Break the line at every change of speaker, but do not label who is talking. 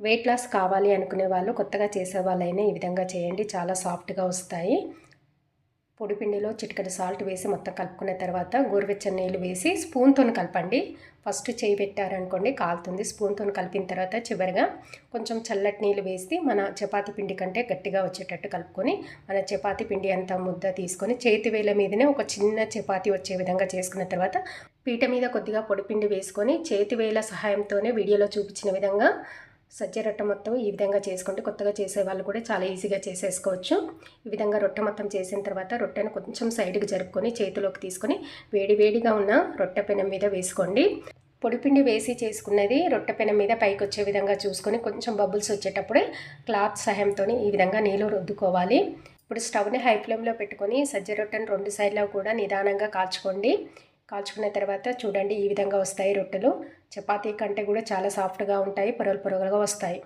Weight loss కావాలి అనుకునే వాళ్ళు కొత్తగా చేసే వాళ్ళైనా ఈ విధంగా చేయండి. చాలా సాఫ్ట్గా వస్తాయి. పొడిపిండిలో చిటికెడు సాల్ట్ వేసి మొత్తం కలుపుకున్న తర్వాత గోరువెచ్చని నీళ్ళు వేసి స్పూన్తో కలపండి. ఫస్ట్ చేయి పెట్టారనుకోండి కాలుతుంది. స్పూన్తో కలిపిన తర్వాత చివరిగా కొంచెం చల్లటి నీళ్ళు వేసి మన చపాతి పిండి కంటే గట్టిగా వచ్చేటట్టు కలుపుకొని మన చపాతి పిండి అంతా ముద్ద తీసుకొని చేతి వేల మీదనే ఒక చిన్న చపాతి వచ్చే విధంగా చేసుకున్న తర్వాత పీట మీద కొద్దిగా పొడిపిండి వేసుకొని చేతి వేల సహాయంతోనే వీడియోలో చూపించిన విధంగా సజ్జ రొట్టె మొత్తం ఈ విధంగా చేసుకుంటే కొత్తగా చేసే వాళ్ళు కూడా చాలా ఈజీగా చేసేసుకోవచ్చు. ఈ విధంగా రొట్టె మొత్తం చేసిన తర్వాత రొట్టెను కొంచెం సైడ్కి జరుపుకొని చేతిలోకి తీసుకొని వేడివేడిగా ఉన్న రొట్టె పెనం మీద వేసుకోండి. పొడిపిండి వేసి చేసుకున్నది రొట్టె పెనం మీద పైకి వచ్చే విధంగా చూసుకొని కొంచెం బబుల్స్ వచ్చేటప్పుడే క్లాత్ సహాయంతో ఈ విధంగా నీళ్ళు రుద్దుకోవాలి. ఇప్పుడు స్టవ్ని హై ఫ్లేమ్లో పెట్టుకొని సజ్జ రొట్టెను రెండు సైడ్లో కూడా నిదానంగా కాల్చుకోండి. కాల్చుకున్న తర్వాత చూడండి ఈ విధంగా వస్తాయి రొట్టెలు. చపాతీ కంటే కూడా చాలా సాఫ్ట్గా ఉంటాయి పొరలు పొరలుగా వస్తాయి.